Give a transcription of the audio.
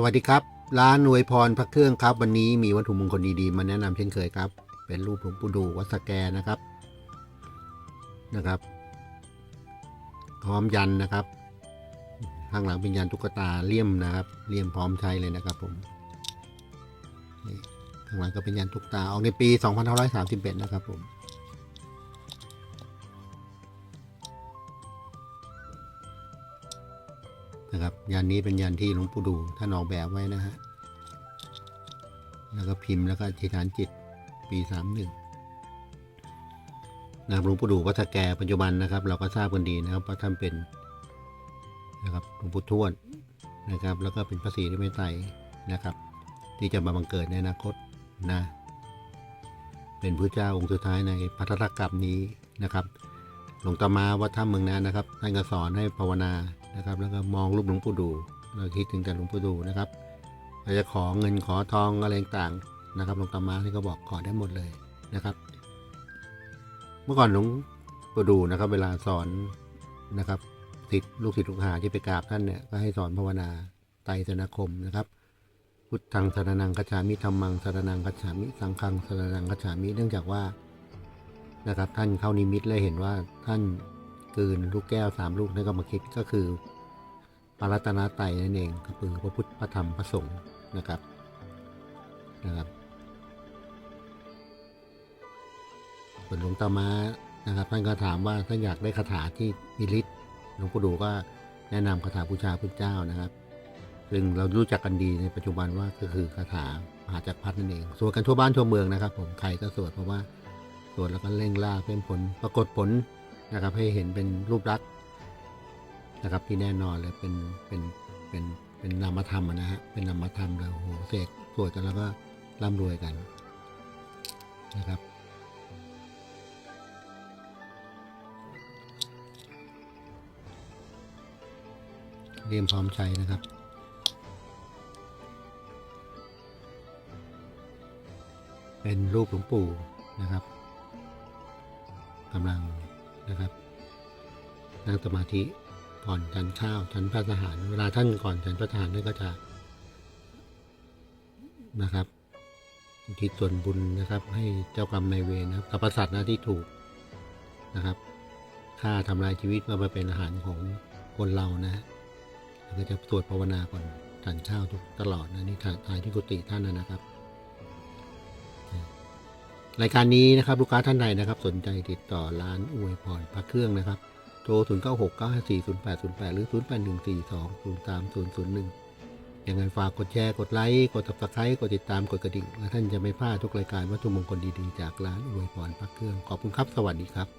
สวัสดีครับ ร้านอวยพรพระเครื่องครับ วันนี้มีวัตถุมงคลดีๆ มาแนะนำเช่นเคยครับ เป็นรูปหลวงปู่ดูวัดสแกนะครับนะครับพร้อมยันนะครับ ข้างหลังเป็นยันตุ๊กตาเลี่ยมนะครับเลี่ยมพร้อมใช้เลยนะครับผมข้างหลังก็เป็นยันตุ๊กตาออกในปี 2531 นะครับผม นะครับยันนี้เป็นยันที่หลวงปู่ดูท่านออกแบบไว้นะฮะแล้วก็พิมพ์แล้วก็อธิษฐานจิตปีสามหนึ่งนะครับหลวงปู่ดูวัดสแกปัจจุบันนะครับ เราก็ทราบกันดีนะครับว่าท่านเป็นนะครับหลวงปู่ทวดนะครับ แล้วก็เป็นพระศรีริมตไตรนะครับ ที่จะมาบังเกิดในอนาคตนะเป็นพระเจ้าองค์สุดท้ายในพัทธกรรมนี้นะครับ หลวงตามาวัดถ้ำเมืองนานนะครับท่านก็สอนให้ภาวนานะครับ แล้วก็มองรูปหลวงปู่ดูเราคิดถึงแต่หลวงปู่ดูนะครับเราจะขอเงินขอทองอะไรต่างๆนะครับหลวงตามาที่ก็บอกขอได้หมดเลยนะครับ เมื่อก่อนหลวงปู่ดูนะครับ เวลาสอนนะครับศิษย์ลูกศิษย์ลูกหาที่ไปกราบท่านเนี่ยก็ให้สอนภาวนาไตรสนาคมนะครับ พุทธังสรนังกัจฉามิธรรมังสรนังกัจฉามิสังฆังสรนังกัจฉามิเนื่องจากว่า นะครับ ท่านเข้านิมิตและเห็นว่าท่านกืนลูกแก้วสามลูกนั่นก็มาคิดก็คือปารัตนาไตนั่นเองก็คือพระพุทธพระธรรมพระสงฆ์นะครับนะครับส่วนหลวงตามานะครับ ท่านก็ถามว่าท่านอยากได้คาถาที่มีฤทธิ์หลวงปู่ดูก็แนะนำคาถาบูชาพุทธเจ้านะครับ ซึ่งเรารู้จักกันดีในปัจจุบันว่าก็คือคาถามหาจักรพรรดินั่นเองสวดกันทั่วบ้านทั่วเมืองนะครับ ผมใครก็สวดเพราะว่า ตรวจแล้วก็เร่งล่าเป็นผลปรากฏผลนะครับให้เห็นเป็นรูปลักษณ์นะครับที่แน่นอนเลยเป็นเป็นเป็นเป็นนามธรรมนะฮะเป็นนามธรรมแล้วโอ้โหเสกตรวจกันแล้วก็ร่ำรวยกันนะครับเรียมพร้อมใช้นะครับเป็นรูปหลวงปู่นะครับ กำลังนะครับนั่งสมาธิก่อนฉันข้าวฉันพระทหาร เวลาท่านก่อนฉันพระทหารท่านก็จะนะครับทิศส่วนบุญนะครับ ให้เจ้ากรรมนายเวรนะครับกับประสัตว์นะที่ถูกนะครับฆ่าทำลายชีวิตมาเป็นอาหารของคนเรานะฮะแล้วก็จะสวดภาวนาก่อนฉันข้าวทุกตลอดนะนี่ถ่ายที่กุฏิท่านนะครับ รายการนี้นะครับลูกค้าท่านใดนะครับ สนใจติดต่อร้านอวยพรพระเครื่องนะครับ โทร 0 9 6 9 5 4 0 8 0 8 หรือ 0 8 1 4 2 0 3 0 0 1 ยังไงฝากกดแชร์ กดไลค์ กดติดตามกดติดตามกดกระดิ่ง และท่านจะไม่พลาดทุกรายการวัตถุมงคลดีๆ จากร้านอวยพรพระเครื่อง ขอบคุณครับ สวัสดีครับ